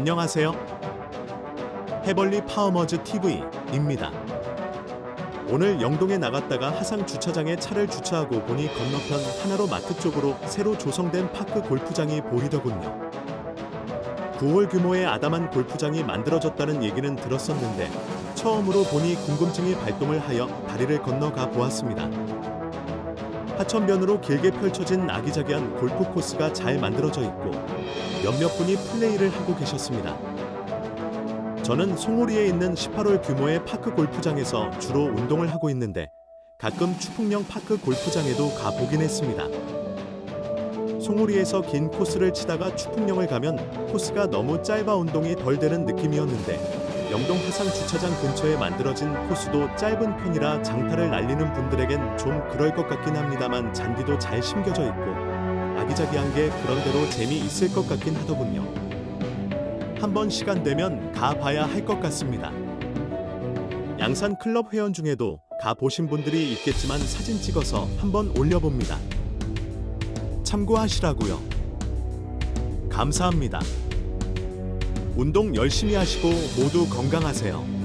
안녕하세요. 해벌리 파워머즈 TV입니다. 오늘 영동에 나갔다가 하상 주차장에 차를 주차하고 보니 건너편 하나로 마트 쪽으로 새로 조성된 파크 골프장이 보이더군요. 9홀 규모의 아담한 골프장이 만들어졌다는 얘기는 들었었는데 처음으로 보니 궁금증이 발동을 하여 다리를 건너가 보았습니다. 하천변으로 길게 펼쳐진 아기자기한 골프 코스가 잘 만들어져 있고 몇몇 분이 플레이를 하고 계셨습니다. 저는 송오리에 있는 18홀 규모의 파크 골프장에서 주로 운동을 하고 있는데 가끔 추풍령 파크 골프장에도 가보긴 했습니다. 송오리에서 긴 코스를 치다가 추풍령을 가면 코스가 너무 짧아 운동이 덜 되는 느낌이었는데 영동 화상 주차장 근처에 만들어진 코스도 짧은 편이라 장타를 날리는 분들에겐 좀 그럴 것 같긴 합니다만 잔디도 잘 심겨져 있고 아기자기한 게 그런대로 재미있을 것 같긴 하더군요. 한번 시간 되면 가봐야 할 것 같습니다. 양산 클럽 회원 중에도 가보신 분들이 있겠지만 사진 찍어서 한번 올려봅니다. 참고하시라고요. 감사합니다. 운동 열심히 하시고 모두 건강하세요.